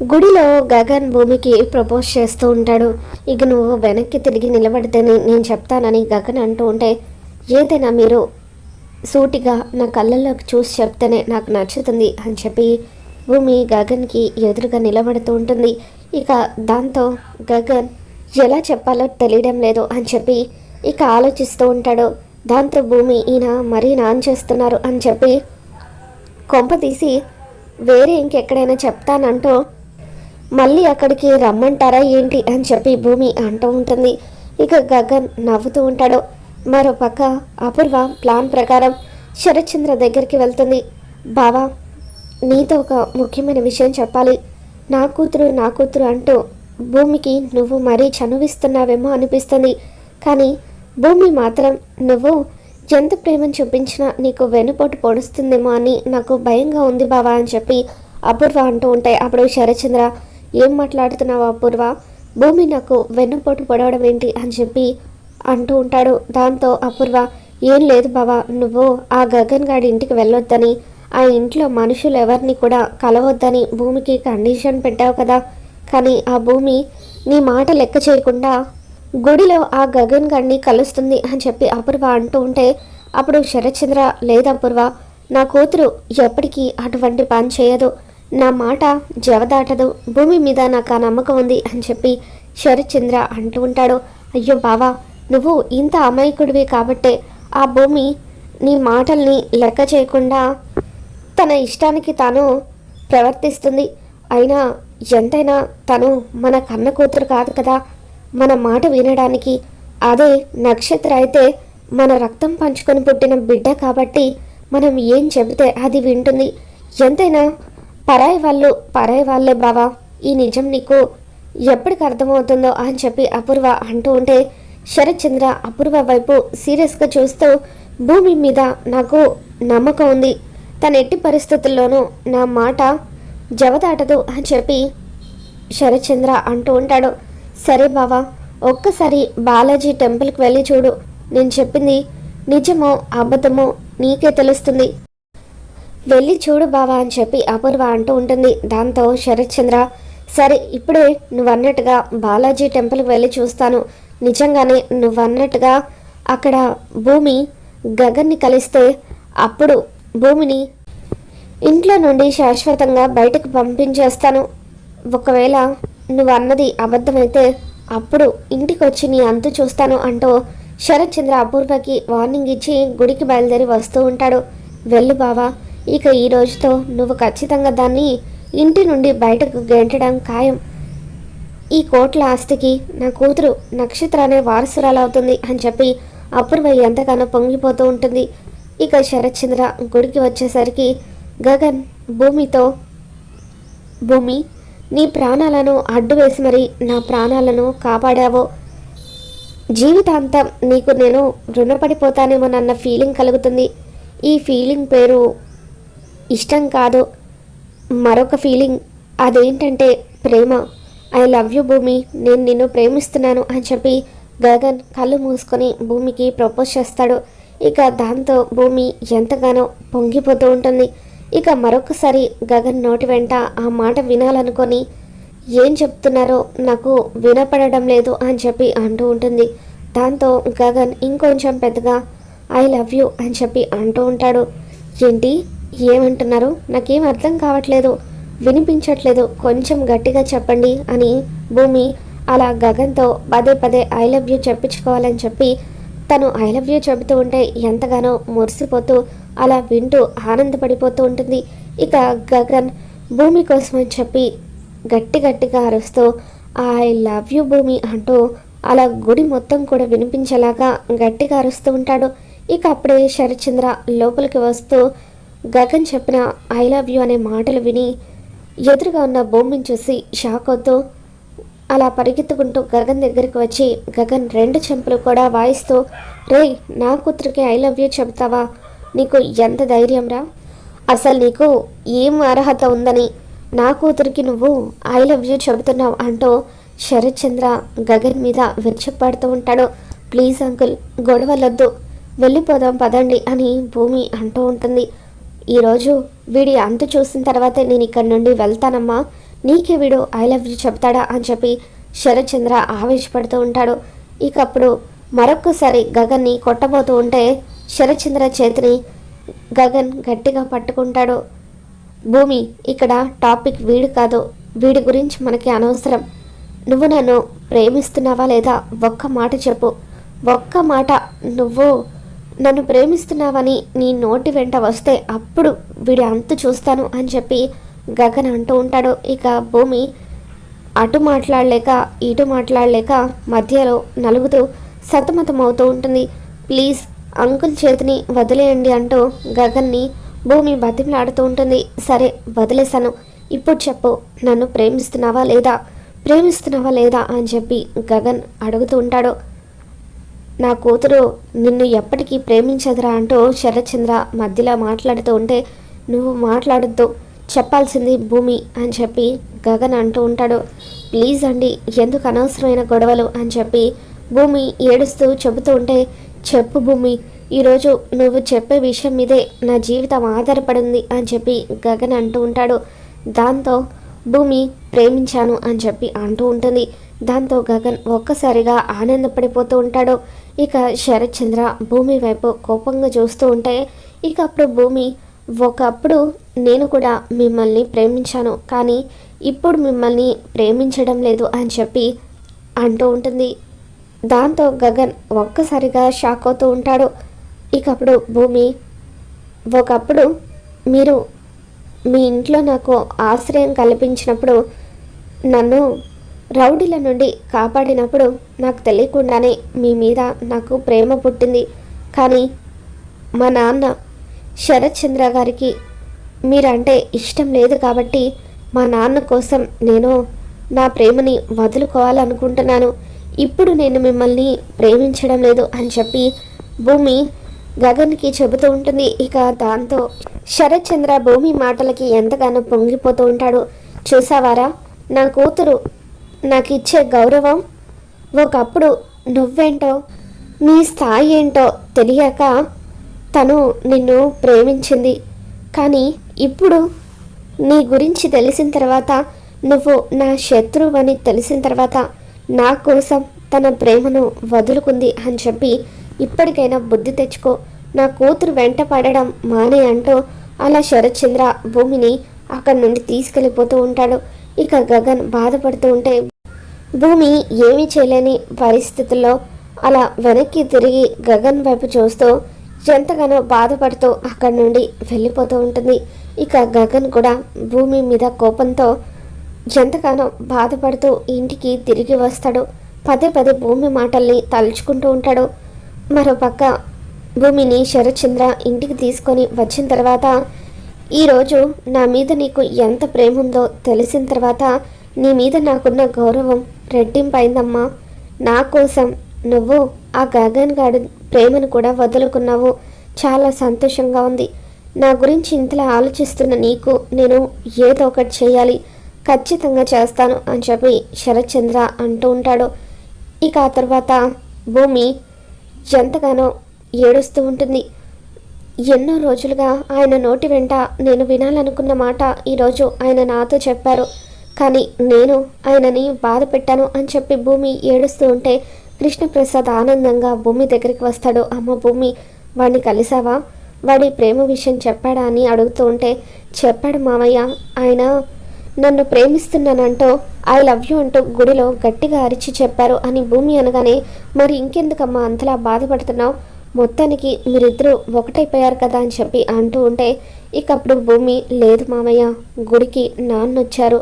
గుడిలో గగన్ భూమికి ప్రపోజ్ చేస్తూ ఉంటాడు. ఇక నువ్వు వెనక్కి తిరిగి నిలబడితేనే నేను చెప్తానని గగన్ అంటూ ఉంటే ఏదైనా మీరు సూటిగా నా కళ్ళల్లోకి చూసి చెప్తేనే నాకు నచ్చుతుంది అని చెప్పి భూమి గగన్కి ఎదురుగా నిలబడుతూ ఉంటుంది. ఇక దాంతో గగన్ ఎలా చెప్పాలో తెలియడం లేదు అని చెప్పి ఇక ఆలోచిస్తూ ఉంటాడు. దాంతో భూమి ఈయన మరీ నాన్ చేస్తున్నారు అని చెప్పి కొంప తీసి వేరే ఇంకెక్కడైనా చెప్తానంటూ మళ్ళీ అక్కడికి రమ్మంటారా ఏంటి అని చెప్పి భూమి అంటూ ఉంటుంది. ఇక గగన్ నవ్వుతూ ఉంటాడు. మరో పక్క అపూర్వ ప్లాన్ ప్రకారం శరత్చంద్ర దగ్గరికి వెళ్తుంది. బావా నీతో ఒక ముఖ్యమైన విషయం చెప్పాలి. నా కూతురు నా కూతురు అంటూ భూమికి నువ్వు మరీ చనువిస్తున్నావేమో అనిపిస్తుంది. కానీ భూమి మాత్రం నువ్వు ఎంత ప్రేమను చూపించినా నీకు వెనుపోటు పొడుస్తుందేమో అని నాకు భయంగా ఉంది బావా అని చెప్పి అపూర్వ అంటూ ఉంటాయి. అప్పుడు శరచంద్ర ఏం మాట్లాడుతున్నావు అపూర్వ భూమి నాకు వెన్నుపోటు పొడవడం ఏంటి అని చెప్పి అంటూ ఉంటాడు. దాంతో అపూర్వ ఏం లేదు బావా నువ్వు ఆ గగన్ గాడి ఇంటికి వెళ్ళొద్దని ఆ ఇంట్లో మనుషులు ఎవరిని కూడా కలవద్దని భూమికి కండిషన్ పెట్టావు కదా. కానీ ఆ భూమి నీ మాట లెక్క చేయకుండా గుడిలో ఆ గగన్ గారిని కలుస్తుంది అని చెప్పి అపూర్వ అంటూ ఉంటే అప్పుడు శరత్చంద్ర లేదు అపూర్వ నా కూతురు ఎప్పటికీ అటువంటి పని చేయదు. నా మాట జవదాటదు. భూమి మీద నాకు ఆ నమ్మకం ఉంది అని చెప్పి శరత్చంద్ర అంటూ ఉంటాడు. అయ్యో బావా నువ్వు ఇంత అమాయకుడివి కాబట్టే ఆ భూమి నీ మాటల్ని లెక్క చేయకుండా తన ఇష్టానికి తాను ప్రవర్తిస్తుంది. అయినా ఎంతైనా తను మన కన్న కూతురు కాదు కదా. మన మాట వినడానికి అదే నక్షత్ర అయితే మన రక్తం పంచుకొని పుట్టిన బిడ్డ కాబట్టి మనం ఏం చెబితే అది వింటుంది. ఎంతైనా పరాయి వాళ్ళు పరాయి వాళ్ళే బావా. ఈ నిజం నీకు ఎప్పటికి అర్థమవుతుందో అని చెప్పి అపూర్వ అంటూ ఉంటే శరత్చంద్ర అపూర్వ వైపు సీరియస్గా చూస్తూ భూమి మీద నాకు నమ్మకం ఉంది. తన ఎట్టి పరిస్థితుల్లోనూ నా మాట జవదాటదు అని చెప్పి శరత్చంద్ర అంటూ ఉంటాడు. సరే బావా ఒక్కసారి బాలాజీ టెంపుల్కి వెళ్ళి చూడు. నేను చెప్పింది నిజమో అబద్ధమో నీకే తెలుస్తుంది. వెళ్ళి చూడు బావా అని చెప్పి అపూర్వ అంటూ ఉంటుంది. దాంతో శరత్చంద్ర సరే ఇప్పుడే నువ్వు అన్నట్టుగా బాలాజీ టెంపుల్కి వెళ్ళి చూస్తాను. నిజంగానే నువ్వు అన్నట్టుగా అక్కడ భూమి గగన్ని కలిస్తే అప్పుడు భూమిని ఇంట్లో నుండి శాశ్వతంగా బయటకు పంపించేస్తాను. ఒకవేళ నువ్వు అన్నది అబద్ధమైతే అప్పుడు ఇంటికి వచ్చి నీ అంతు చూస్తాను అంటూ శరత్చంద్ర అపూర్వకి వార్నింగ్ ఇచ్చి గుడికి బయలుదేరి వస్తూ ఉంటాడు. వెళ్ళు బావా ఇక ఈ రోజుతో నువ్వు ఖచ్చితంగా దాన్ని ఇంటి నుండి బయటకు గెంటడం ఖాయం. ఈ కోట్ల ఆస్తికి నా కూతురు నక్షత్ర అనే వారసురాలవుతుంది అని చెప్పి అపూర్వ ఎంతగానో పొంగిపోతూ ఉంటుంది. ఇక శరత్చంద్ర గుడికి వచ్చేసరికి గగన్ భూమితో భూమి నీ ప్రాణాలను అడ్డు వేసి మరి నా ప్రాణాలను కాపాడావో? జీవితాంతం నీకు నేను రుణపడిపోతానేమోనన్న ఫీలింగ్ కలుగుతుంది. ఈ ఫీలింగ్ పేరు ఇష్టం కాదు మరొక ఫీలింగ్ అదేంటంటే ప్రేమ. ఐ లవ్ యూ భూమి నేను నిన్ను ప్రేమిస్తున్నాను అని చెప్పి గగన్ కళ్ళు మూసుకొని భూమికి ప్రపోజ్ చేస్తాడు. ఇక దాంతో భూమి ఎంతగానో పొంగిపోతూ ఉంటుంది. ఇక మరొకసారి గగన్ నోటి వెంట ఆ మాట వినాలనుకొని ఏం చెప్తున్నారో నాకు వినపడడం లేదు అని చెప్పి అంటూ ఉంటుంది. దాంతో గగన్ ఇంకొంచెం పెద్దగా ఐ లవ్ యూ అని చెప్పి అంటూ ఉంటాడు. ఏంటి? ఏమంటున్నారు నాకేం అర్థం కావట్లేదు. వినిపించట్లేదు. కొంచెం గట్టిగా చెప్పండి అని భూమి అలా గగన్తో పదే పదే ఐ లవ్ యూ చెప్పించుకోవాలని చెప్పి తను ఐ లవ్ యూ చెబుతూ ఉంటే ఎంతగానో మురిసిపోతూ అలా వింటూ ఆనందపడిపోతూ ఉంటుంది. ఇక గగన్ భూమి కోసం అని చెప్పి గట్టి గట్టిగా అరుస్తూ ఐ లవ్ యూ భూమి అంటూ అలా గుడి మొత్తం కూడా వినిపించేలాగా గట్టిగా అరుస్తూ ఉంటాడు. ఇక అప్పుడే శరచంద్ర లోపలికి వస్తూ గగన్ చెప్పిన ఐ లవ్ యూ అనే మాటలు విని ఎదురుగా ఉన్న భూమిని చూసి షాక్ అవుతూ అలా పరిగెత్తుకుంటూ గగన్ దగ్గరికి వచ్చి గగన్ రెండు చెంపలు కూడా వాయిస్తూ రే నా కూతురికి ఐ లవ్ యూ చెప్తావా నీకు ఎంత ధైర్యం రా? అసలు నీకు ఏం అర్హత ఉందని నా కూతురికి నువ్వు ఐ లవ్ యూ చెబుతున్నావు అంటూ శరత్చంద్ర గగన్ మీద విరుచుకుపడుతూ ఉంటాడు. ప్లీజ్ అంకుల్ గొడవలొద్దు. వెళ్ళిపోదాం పదండి అని భూమి అంటూ ఉంటుంది. ఈరోజు వీడి అంతు చూసిన తర్వాతే నేను ఇక్కడి నుండి వెళ్తానమ్మా. నీకే వీడు ఐ లవ్ యూ చెప్తాడా అని చెప్పి శరత్చంద్ర ఆవేశపడుతూ ఉంటాడు. ఇక అప్పుడు మరొక్కసారి గగన్ని కొట్టబోతూ ఉంటే శరత్చంద్ర చేతిని గగన్ గట్టిగా పట్టుకుంటాడు. భూమి ఇక్కడ టాపిక్ వీడు కాదు. వీడి గురించి మనకి అనవసరం. నువ్వు నన్ను ప్రేమిస్తున్నావా లేదా? ఒక్క మాట చెప్పు. ఒక్క మాట నువ్వు నన్ను ప్రేమిస్తున్నావని నీ నోటి వెంట వస్తే అప్పుడు వీడి అంతు చూస్తాను అని చెప్పి గగన్ అంటూ ఉంటాడు. ఇక భూమి అటు మాట్లాడలేక ఇటు మాట్లాడలేక మధ్యలో నలుగుతూ సతమతం అవుతూ ఉంటుంది. ప్లీజ్ అంకుల్ చేతిని వదిలేయండి అంటూ గగన్ని భూమి బతిమలాడుతూ ఉంటుంది. సరే వదిలేశాను. ఇప్పుడు చెప్పు నన్ను ప్రేమిస్తున్నావా లేదా? ప్రేమిస్తున్నావా లేదా? అని చెప్పి గగన్ అడుగుతూ ఉంటాడు. నా కూతురు నిన్ను ఎప్పటికీ ప్రేమించదురా అంటూ శరత్చంద్ర మధ్యలో మాట్లాడుతూ ఉంటే నువ్వు మాట్లాడద్దు చెప్పాల్సింది భూమి అని చెప్పి గగన్ అంటూ ఉంటాడు. ప్లీజ్ అండి ఎందుకు అనవసరమైన గొడవలు అని చెప్పి భూమి ఏడుస్తూ చెబుతూ ఉంటే చెప్పు భూమి ఈరోజు నువ్వు చెప్పే విషయం మీదే నా జీవితం ఆధారపడింది అని చెప్పి గగన్ అంటూ ఉంటాడు. దాంతో భూమి ప్రేమించాను అని చెప్పి అంటూ ఉంటుంది. దాంతో గగన్ ఒక్కసారిగా ఆనందపడిపోతూ ఉంటాడు. ఇక శరత్చంద్ర భూమి వైపు కోపంగా చూస్తూ ఉంటే ఇక అప్పుడు భూమి ఒకప్పుడు నేను కూడా మిమ్మల్ని ప్రేమించాను కానీ ఇప్పుడు మిమ్మల్ని ప్రేమించడం లేదు అని చెప్పి అంటూ ఉంటుంది. దాంతో గగన్ ఒక్కసారిగా షాక్ అవుతూ ఉంటాడు. ఇక అప్పుడు భూమి ఒకప్పుడు మీరు మీ ఇంట్లో నాకు ఆశ్రయం కల్పించినప్పుడు నన్ను రౌడీల నుండి కాపాడినప్పుడు నాకు తెలియకుండానే మీ మీద నాకు ప్రేమ పుట్టింది. కానీ మా నాన్న శరత్చంద్ర గారికి మీరంటే ఇష్టం లేదు కాబట్టి మా నాన్న కోసం నేను నా ప్రేమని వదులుకోవాలనుకుంటున్నాను. ఇప్పుడు నేను మిమ్మల్ని ప్రేమించడం లేదు అని చెప్పి భూమి గగన్కి చెబుతూ ఉంటుంది. ఇక దాంతో శరత్ చంద్ర భూమి మాటలకి ఎంతగానో పొంగిపోతూ ఉంటాడు. చూసావారా? నా కూతురు నాకు ఇచ్చే గౌరవం ఒకప్పుడు నువ్వేంటో నీ స్థాయి ఏంటో తెలియక తను నిన్ను ప్రేమించింది. కానీ ఇప్పుడు నీ గురించి తెలిసిన తర్వాత నువ్వు నా శత్రువు అని తెలిసిన తర్వాత నా కోసం తన ప్రేమను వదులుకుంది అని చెప్పి ఇప్పటికైనా బుద్ధి తెచ్చుకో. నా కూతురు వెంట పడడం మానే అంటూ అలా శరత్చంద్ర భూమిని అక్కడి నుండి తీసుకెళ్ళిపోతూ ఉంటాడు. ఇక గగన్ బాధపడుతూ ఉంటే భూమి ఏమీ చేయలేని పరిస్థితుల్లో అలా వెనక్కి తిరిగి గగన్ వైపు చూస్తూ ఎంతగానో బాధపడుతూ అక్కడి నుండి వెళ్ళిపోతూ ఉంటుంది. ఇక గగన్ కూడా భూమి మీద కోపంతో ఎంతగానో బాధపడుతూ ఇంటికి తిరిగి వస్తాడు. పదే పదే భూమి మాటల్ని తలుచుకుంటూ ఉంటాడు. మరోపక్క భూమిని శరత్చంద్ర ఇంటికి తీసుకొని వచ్చిన తర్వాత ఈరోజు నా మీద నీకు ఎంత ప్రేమ ఉందో తెలిసిన తర్వాత నీ మీద నాకున్న గౌరవం రెట్టింపైందమ్మా. నా కోసం నువ్వు ఆ గగన్ గాడి ప్రేమను కూడా వదులుకున్నావు. చాలా సంతోషంగా ఉంది. నా గురించి ఇంతలా ఆలోచిస్తున్న నీకు నేను ఏదో ఒకటి చేయాలి. ఖచ్చితంగా చేస్తాను అని చెప్పి శరత్చంద్ర అంటూ ఉంటాడు. ఇక ఆ తర్వాత భూమి ఎంతగానో ఏడుస్తూ ఉంటుంది. ఎన్నో రోజులుగా ఆయన నోటి వెంట నేను వినాలనుకున్న మాట ఈరోజు ఆయన నాతో చెప్పారు. కానీ నేను ఆయనని బాధ పెట్టాను అని చెప్పి భూమి ఏడుస్తూ ఉంటే కృష్ణప్రసాద్ ఆనందంగా భూమి దగ్గరికి వస్తాడు. అమ్మ భూమి వాడిని కలిసావా? వాడి ప్రేమ విషయం చెప్పాడా? అని అడుగుతూ ఉంటే చెప్పాడు మామయ్య ఆయన నన్ను ప్రేమిస్తున్నానంటూ ఐ లవ్ యూ అంటూ గుడిలో గట్టిగా అరిచి చెప్పారు అని భూమి అనగానే మరి ఇంకెందుకమ్మా అంతలా బాధపడుతున్నావు? మొత్తానికి మీరిద్దరూ ఒకటైపోయారు కదా అని చెప్పి అంటూ ఉంటే ఇక అప్పుడు భూమి లేదు మామయ్య గుడికి నాన్నొచ్చారు.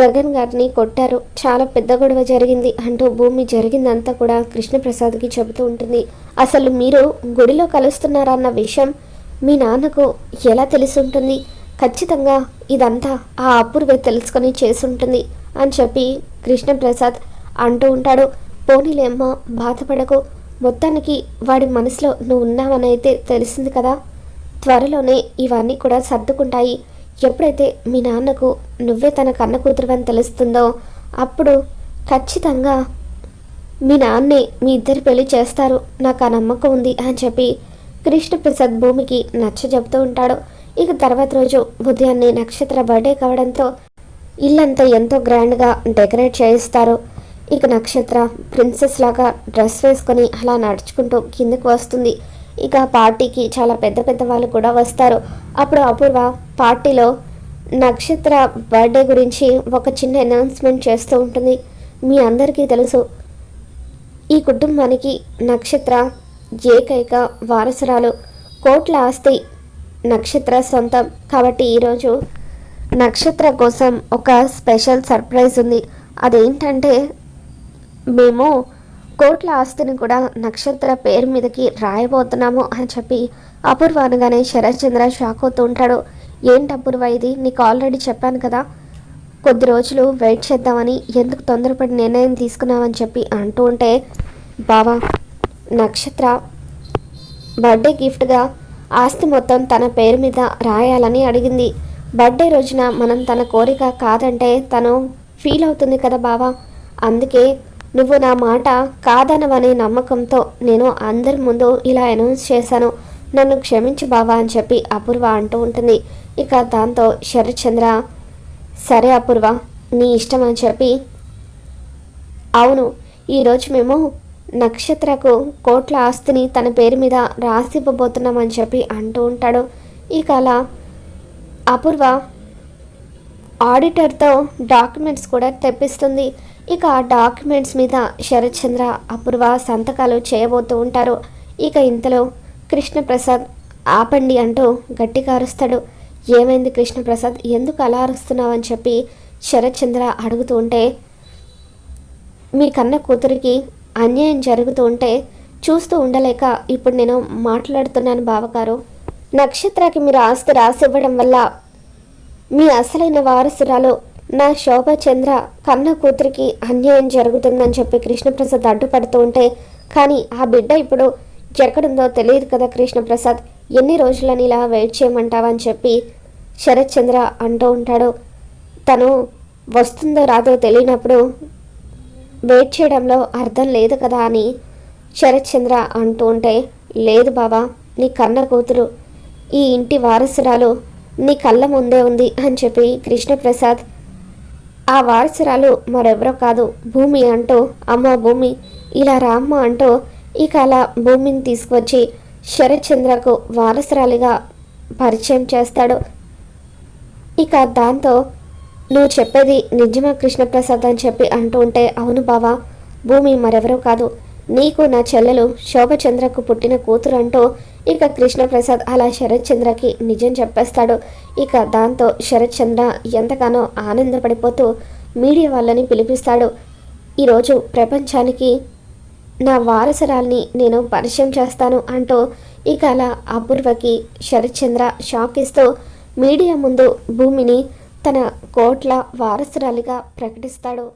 గగన్ గారిని కొట్టారు. చాలా పెద్ద గొడవ జరిగింది అంటూ భూమి జరిగిందంతా కూడా కృష్ణప్రసాద్కి చెబుతూ ఉంటుంది. అసలు మీరు గుడిలో కలుస్తున్నారన్న విషయం మీ నాన్నకు ఎలా తెలిసి ఉంటుంది ఖచ్చితంగా ఇదంతా ఆ అపూర్వే తెలుసుకొని చేసుంటుంది అని చెప్పి కృష్ణప్రసాద్ అంటూ ఉంటాడు. పోనీలేమ్మ బాధపడకు. మొత్తానికి వాడి మనసులో నువ్వు ఉన్నావని అయితే తెలిసింది కదా. త్వరలోనే ఇవన్నీ కూడా సర్దుకుంటాయి. ఎప్పుడైతే మీ నాన్నకు నువ్వే తన కన్న కూతురు అని తెలుస్తుందో అప్పుడు ఖచ్చితంగా మీ నాన్నే మీ ఇద్దరు పెళ్ళి చేస్తారు. నాకు ఆ నమ్మకం ఉంది అని చెప్పి కృష్ణప్రసాద్ భూమికి నచ్చ చెబుతూ ఉంటాడు. ఇక తర్వాత రోజు ఉదయాన్నే నక్షత్ర బర్త్డే కావడంతో ఇల్లంతా ఎంతో గ్రాండ్గా డెకరేట్ చేయిస్తారు. ఇక నక్షత్ర ప్రిన్సెస్ లాగా డ్రెస్ వేసుకొని అలా నడుచుకుంటూ కిందకు వస్తుంది. ఇక పార్టీకి చాలా పెద్ద పెద్ద వాళ్ళు కూడా వస్తారు. అప్పుడు అపూర్వ పార్టీలో నక్షత్ర బర్త్డే గురించి ఒక చిన్న అనౌన్స్మెంట్ చేస్తూ ఉంటుంది. మీ అందరికీ తెలుసు. ఈ కుటుంబానికి నక్షత్ర ఏకైక వారసురాలు. కోట్ల ఆస్తి నక్షత్ర సొంతం. కాబట్టి ఈరోజు నక్షత్ర కోసం ఒక స్పెషల్ సర్ప్రైజ్ ఉంది. అదేంటంటే మేము కోట్ల ఆస్తిని కూడా నక్షత్ర పేరు మీదకి రాయబోతున్నాము అని చెప్పి అపూర్వ అనగానే శరత్చంద్ర షాక్ అవుతూ ఉంటాడు. ఏంటి అపూర్వ ఇది? నీకు ఆల్రెడీ చెప్పాను కదా. కొద్ది రోజులు వెయిట్ చేద్దామని ఎందుకు తొందరపడి నిర్ణయం తీసుకున్నామని చెప్పి అంటూ ఉంటే బావా నక్షత్ర బర్త్డే గిఫ్ట్గా ఆస్తి మొత్తం తన పేరు మీద రాయాలని అడిగింది. బర్త్డే రోజున మనం తన కోరిక కాదంటే తను ఫీల్ అవుతుంది కదా బావా. అందుకే నువ్వు నా మాట కాదనవనే నమ్మకంతో నేను అందరి ముందు ఇలా అనౌన్స్ చేశాను. నన్ను క్షమించు బావా అని చెప్పి అపూర్వ అంటూ ఉంటుంది. ఇక దాంతో శరత్చంద్ర సరే అపూర్వ నీ ఇష్టం అని చెప్పి అవును ఈరోజు మేము నక్షత్రకు కోట్ల ఆస్తిని తన పేరు మీద రాసివ్వబోతున్నామని చెప్పి అంటూ ఉంటాడు. ఇక అలా అపూర్వ ఆడిటర్తో డాక్యుమెంట్స్ కూడా తెప్పిస్తుంది. ఇక ఆ డాక్యుమెంట్స్ మీద శరత్చంద్ర అపూర్వ సంతకాలు చేయబోతూ ఉంటారు. ఇక ఇంతలో కృష్ణప్రసాద్ ఆపండి అంటూ గట్టిగా అరుస్తాడు. ఏమైంది కృష్ణప్రసాద్? ఎందుకు అలా అరుస్తున్నావు అని చెప్పి శరత్చంద్ర అడుగుతూ ఉంటే మీ కన్న కూతురికి అన్యాయం జరుగుతూ ఉంటే చూస్తూ ఉండలేక ఇప్పుడు నేను మాట్లాడుతున్నాను బావగారు. నక్షత్రకి మీరు ఆస్తి రాసివ్వడం వల్ల మీ అసలైన వారసురాలు నా శోభచంద్ర కన్న కూతురికి అన్యాయం జరుగుతుందని చెప్పి కృష్ణప్రసాద్ అడ్డుపడుతూ ఉంటే కానీ ఆ బిడ్డ ఇప్పుడు ఎక్కడుందో తెలియదు కదా కృష్ణప్రసాద్. ఎన్ని రోజులని ఇలా వెయిట్ చేయమంటావని చెప్పి శరత్చంద్ర అంటూ ఉంటాడు. తను వస్తుందో రాదో తెలియనప్పుడు వెయిట్ చేయడంలో అర్థం లేదు కదా అని శరత్చంద్ర అంటూ ఉంటే లేదు బాబా నీ కన్న కూతురు ఈ ఇంటి వారసురాలు నీ కళ్ళ ముందే ఉంది అని చెప్పి కృష్ణప్రసాద్ ఆ వారసురాలు మరెవరో కాదు భూమి అంటూ అమ్మ భూమి ఇలా రామ్మ అంటూ ఇక అలా భూమిని తీసుకొచ్చి శరత్చంద్రకు వారసురాలిగా పరిచయం చేస్తాడు. ఇక దాంతో నువ్వు చెప్పేది నిజమా కృష్ణప్రసాద్ అని చెప్పి అంటూ ఉంటే అవును బావా భూమి మరెవరో కాదు. నీకు నా చెల్లెలు శోభచంద్రకు పుట్టిన కూతురు అంటూ ఇక కృష్ణప్రసాద్ అలా శరత్చంద్రకి నిజం చెప్పేస్తాడు. ఇక దాంతో శరత్చంద్ర ఎంతగానో ఆనందపడిపోతూ మీడియా వాళ్ళని పిలిపిస్తాడు. ఈరోజు ప్రపంచానికి నా వారసరాల్ని నేను పరిచయం చేస్తాను అంటూ ఇక అలా అపూర్వకి శరత్చంద్ర షాక్ ఇస్తూ మీడియా ముందు భూమిని తన కోట్ల వారసురాలిగా ప్రకటిస్తాడు.